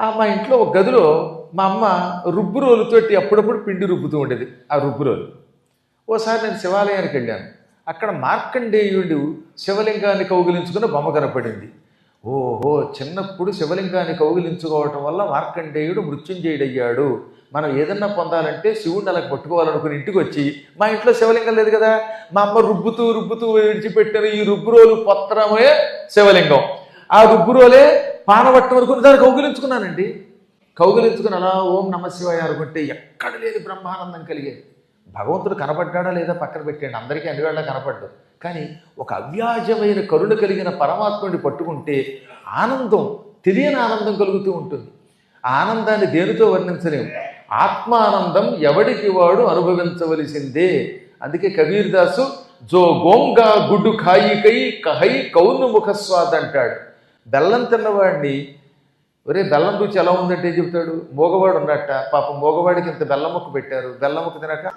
ఆ మా ఇంట్లో ఒక గదిలో మా అమ్మ రుబ్బు రోలుతోటి అప్పుడప్పుడు పిండి రుబ్బుతూ ఉండేది ఆ రుబ్బు రోలు. ఓసారి నేను శివాలయానికి వెళ్ళాను. అక్కడ మార్కండేయుడు శివలింగాన్ని కౌగిలించుకున్న బొమ్మ కనపడింది. ఓహో చిన్నప్పుడు శివలింగాన్ని కౌగిలించుకోవటం వల్ల మార్కండేయుడు మృత్యుంజయుడయ్యాడు. మనం ఏదన్నా పొందాలంటే శివుడిని అలా పట్టుకోవాలనుకుని ఇంటికి వచ్చి మా ఇంట్లో శివలింగం లేదు కదా మా అమ్మ రుబ్బుతూ రుబ్బుతూ విడిచిపెట్టిన ఈ రుబ్బురోలు పత్రమే శివలింగం. ఆ రుబ్బురోలే పానవట్టం అనుకుని దాన్ని కౌగిలించుకున్నానండి. కౌగిలించుకుని అలా ఓం నమశివాయ అనుకుంటే ఎక్కడ లేని బ్రహ్మానందం కలిగేది భగవంతుడు కనపడ్డా లేదా పక్కన పెట్టండి అందరికీ అన్ని వేళ కనపడ్డు. కానీ ఒక అవ్యాజమైన కరుణ కలిగిన పరమాత్ముడిని పట్టుకుంటే ఆనందం తెలియని ఆనందం కలుగుతూ ఉంటుంది. ఆనందాన్ని దేనితో వర్ణించలేము ఆత్మానందం ఎవడికి వాడు అనుభవించవలసిందే. అందుకే కబీర్దాసు జో గోంగా గుడ్డు ఖాయికై కహై కౌను ముఖస్వాద్ అంటాడు బెల్లం తిన్నవాడిని ఒరే బెల్లం రుచి ఎలా ఉందంటే చెబుతాడు. మోగవాడు ఉన్నట్ట. పాపం మోగవాడికి ఇంత బెల్లం ముక్క పెట్టారు. బెల్లం ముక్క తినక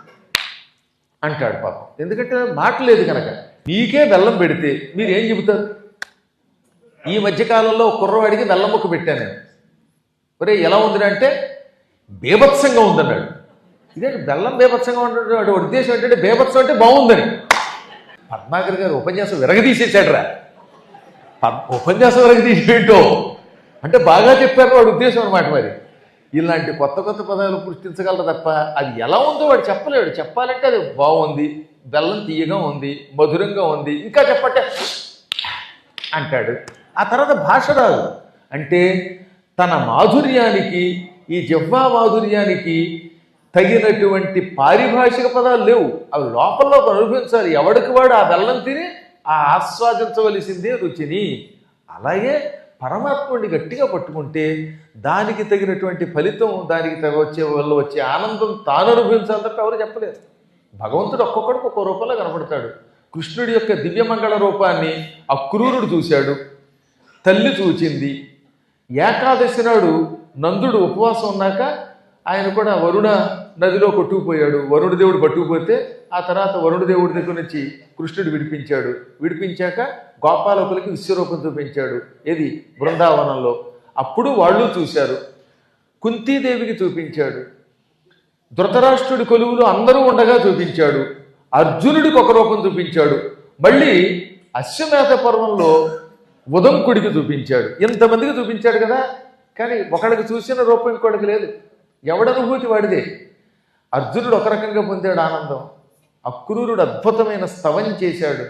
అంటాడు పాపం. ఎందుకంటే మాట లేదు కనుక. మీకే బెల్లం పెడితే మీరు ఏం చెబుతారు? ఈ మధ్యకాలంలో కుర్రవాడికి బెల్లం ముక్క పెట్టాను. నేను ఒరే ఎలా ఉంది అంటే బేభత్సంగా ఉందన్నాడు. ఇదే బెల్లం బేభత్సంగా ఉండడం ఉద్దేశం ఏంటంటే బేభత్సం అంటే బాగుందని. పద్మాకర్ గారు ఉపన్యాసం విరగదీసేసాడు రా ఉపన్యాసం ఉపన్యాసం విరగదీసేటో అంటే బాగా చెప్పారు వాడు ఉద్దేశం అనమాట మరి. ఇలాంటి కొత్త కొత్త పదాలు పుష్టించగలరు తప్ప? అది ఎలా ఉందో వాడు చెప్పలేడు. చెప్పాలంటే అది బాగుంది బెల్లం తీయగా ఉంది మధురంగా ఉంది ఇంకా చెప్పంటే అంటాడు. ఆ తర్వాత భాష రాదు. అంటే తన మాధుర్యానికి ఈ జవ్వా మాధుర్యానికి తగినటువంటి పారిభాషిక పదాలు లేవు. అవి లోపల అనుభవించాలి. ఎవడికి వాడు ఆ బెల్లం తిని ఆ ఆస్వాదించవలసిందే రుచిని. అలాగే పరమాత్ముడిని గట్టిగా పట్టుకుంటే దానికి తగినటువంటి ఫలితం దానికి తగ వచ్చే వల్ల వచ్చే ఆనందం తాను అనుభవించాలి తప్ప ఎవరు చెప్పలేరు. భగవంతుడు ఒక్కొక్కడికి ఒక్కో రూపంలో కనపడతాడు. కృష్ణుడి యొక్క దివ్యమంగళ రూపాన్ని అక్రూరుడు చూశాడు తల్లి చూచింది. ఏకాదశి నాడు నందుడు ఉపవాసం ఉన్నాక ఆయన కూడా వరుణ నదిలో కొట్టుకుపోయాడు. వరుణ దేవుడు పట్టుకుపోతే ఆ తర్వాత వరుణ దేవుడి దగ్గర నుంచి కృష్ణుడు విడిపించాడు. విడిపించాక గోపాలకులకి విశ్వరూపం చూపించాడు. ఏది? బృందావనంలో. అప్పుడు వాళ్ళు చూశారు. కుంతీదేవికి చూపించాడు. ధృతరాష్ట్రుడి కొలువులు అందరూ ఉండగా చూపించాడు. అర్జునుడికి ఒక రూపం చూపించాడు. మళ్ళీ అశ్వమేధ పర్వంలో ఉదంకుడికి చూపించాడు. ఇంతమందికి చూపించాడు కదా. కానీ ఒకడికి చూసిన రూపం ఇంకోటికి లేదు. ఎవడనుభూతి వాడిదే? అర్జునుడు ఒక రకంగా పొందాడు ఆనందం. అక్రూరుడు అద్భుతమైన స్తవం చేశాడు.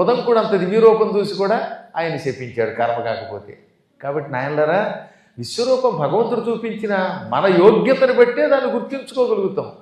ఉదంకుడు అంత దివ్యరూపం చూసి కూడా ఆయన శపించాడు కర్మ కాకపోతే. కాబట్టి నాయనలరా విశ్వరూపం భగవంతుడు చూపించిన మన యోగ్యతను బట్టే దాన్ని గుర్తించుకోగలుగుతాం.